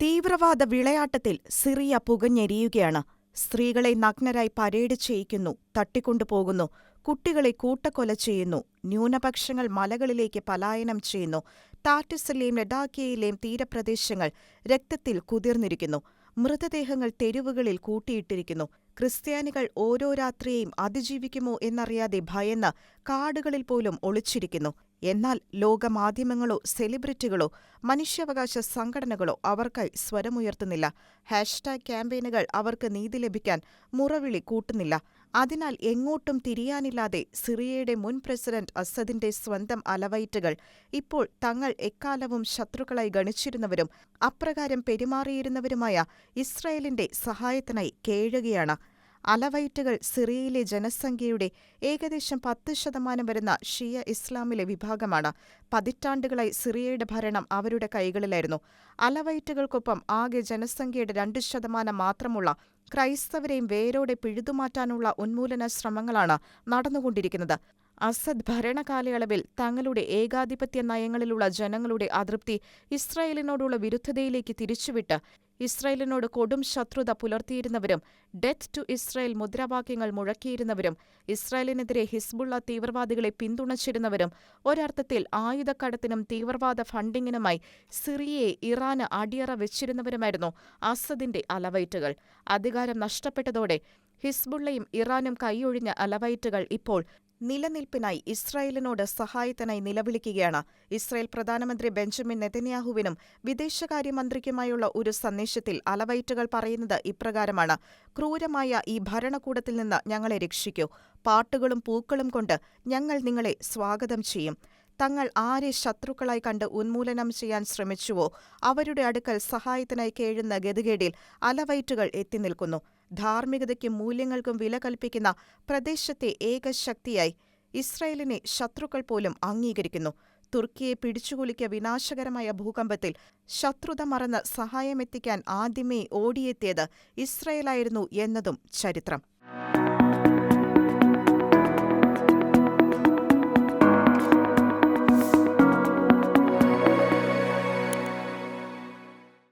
തീവ്രവാദ വിളയാട്ടത്തിൽ സിറിയ പുകഞ്ഞെരിയുകയാണ്. സ്ത്രീകളെ നഗ്നരായി പരേഡ് ചെയ്യിക്കുന്നു, തട്ടിക്കൊണ്ടുപോകുന്നു, കുട്ടികളെ കൂട്ടക്കൊല ചെയ്യുന്നു, ന്യൂനപക്ഷങ്ങൾ മലകളിലേക്ക് പലായനം ചെയ്യുന്നു, താറ്റസിലെയും ലഡാക്കിയയിലെയും തീരപ്രദേശങ്ങൾ രക്തത്തിൽ കുതിർന്നിരിക്കുന്നു, മൃതദേഹങ്ങൾ തെരുവുകളിൽ കൂട്ടിയിട്ടിരിക്കുന്നു, ക്രിസ്ത്യാനികൾ ഓരോ രാത്രിയെയും അതിജീവിക്കുമോ എന്നറിയാതെ ഭയന്ന് കാടുകളിൽ പോലും ഒളിച്ചിരിക്കുന്നു. എന്നാൽ ലോകമാധ്യമങ്ങളോ സെലിബ്രിറ്റികളോ മനുഷ്യാവകാശ സംഘടനകളോ അവർക്കായി സ്വരമുയർത്തുന്നില്ല. ഹാഷ്ടാഗ് ക്യാമ്പയിനുകൾ അവർക്ക് നീതി ലഭിക്കാൻ മുറവിളി കൂട്ടുന്നില്ല. അതിനാൽ എങ്ങോട്ടും തിരിയാനില്ലാതെ സിറിയയുടെ മുൻ പ്രസിഡന്റ് അസദിന്റെ സ്വന്തം അലവൈറ്റുകൾ ഇപ്പോൾ തങ്ങൾ എക്കാലവും ശത്രുക്കളായി ഗണിച്ചിരുന്നവരും അപ്രകാരം പെരുമാറിയിരുന്നവരുമായ ഇസ്രായേലിന്റെ സഹായത്തിനായി കേഴുകയാണ്. അലവൈറ്റുകൾ സിറിയയിലെ ജനസംഖ്യയുടെ ഏകദേശം പത്ത് ശതമാനം വരുന്ന ഷിയ ഇസ്ലാമിലെ വിഭാഗമാണ്. പതിറ്റാണ്ടുകളായി സിറിയയുടെ ഭരണം അവരുടെ കൈകളിലായിരുന്നു. അലവൈറ്റുകൾക്കൊപ്പം ആകെ ജനസംഖ്യയുടെ രണ്ട് ശതമാനം മാത്രമുള്ള ക്രൈസ്തവരെയും വേരോടെ പിഴുതുമാറ്റാനുള്ള ഉന്മൂലന ശ്രമങ്ങളാണ് നടന്നുകൊണ്ടിരിക്കുന്നത്. അസദ് ഭരണകാലയളവിൽ തങ്ങളുടെ ഏകാധിപത്യ നയങ്ങളിലുള്ള ജനങ്ങളുടെ അതൃപ്തി ഇസ്രായേലിനോടുള്ള വിരുദ്ധതയിലേക്ക് തിരിച്ചുവിട്ട് ഇസ്രായേലിനോട് കൊടും ശത്രുത പുലർത്തിയിരുന്നവരും ഡെത്ത് ടു ഇസ്രായേൽ മുദ്രാവാക്യങ്ങൾ മുഴക്കിയിരുന്നവരും ഇസ്രായേലിനെതിരെ ഹിസ്ബുള്ള തീവ്രവാദികളെ പിന്തുണച്ചിരുന്നവരും ഒരർത്ഥത്തിൽ ആയുധക്കടത്തിനും തീവ്രവാദ ഫണ്ടിങ്ങിനുമായി സിറിയയെ ഇറാന് അടിയറ വെച്ചിരുന്നവരുമായിരുന്നു അസദിന്റെ അലവൈറ്റുകൾ. അധികാരം നഷ്ടപ്പെട്ടതോടെ ഹിസ്ബുള്ളയും ഇറാനും കൈയൊഴിഞ്ഞ അലവൈറ്റുകൾ ഇപ്പോൾ നിലനിൽപ്പിനായി ഇസ്രായേലിനോട് സഹായത്തിനായി നിലവിളിക്കുകയാണ്. ഇസ്രായേൽ പ്രധാനമന്ത്രി ബെഞ്ചമിൻ നെതന്യാഹുവിനും വിദേശകാര്യമന്ത്രിക്കുമായുള്ള ഒരു സന്ദേശത്തിൽ അലവൈറ്റുകൾ പറയുന്നത് ഇപ്രകാരമാണ്. ക്രൂരമായ ഈ ഭരണകൂടത്തിൽ നിന്ന് ഞങ്ങളെ രക്ഷിക്കൂ. പാട്ടുകളും പൂക്കളും കൊണ്ട് ഞങ്ങൾ നിങ്ങളെ സ്വാഗതം ചെയ്യും. തങ്ങൾ ആരെ ശത്രുക്കളായി കണ്ട് ഉന്മൂലനം ചെയ്യാൻ ശ്രമിച്ചുവോ അവരുടെ അടുക്കൽ സഹായത്തിനായി കേഴുന്ന ഗതികേടിൽ അലവൈറ്റുകൾ എത്തിനിൽക്കുന്നു. ധാർമ്മികതയ്ക്കും മൂല്യങ്ങൾക്കും വില കൽപ്പിക്കുന്ന പ്രദേശത്തെ ഏക ശക്തിയായി ഇസ്രായേലിനെ ശത്രുക്കൾ പോലും അംഗീകരിക്കുന്നു. തുർക്കിയെ പിടിച്ചുകുലുക്കിയ വിനാശകരമായ ഭൂകമ്പത്തിൽ ശത്രുത മറന്ന് സഹായമെത്തിക്കാൻ ആദ്യമേ ഓടിയെത്തിയത് ഇസ്രയേലായിരുന്നു എന്നതും ചരിത്രം.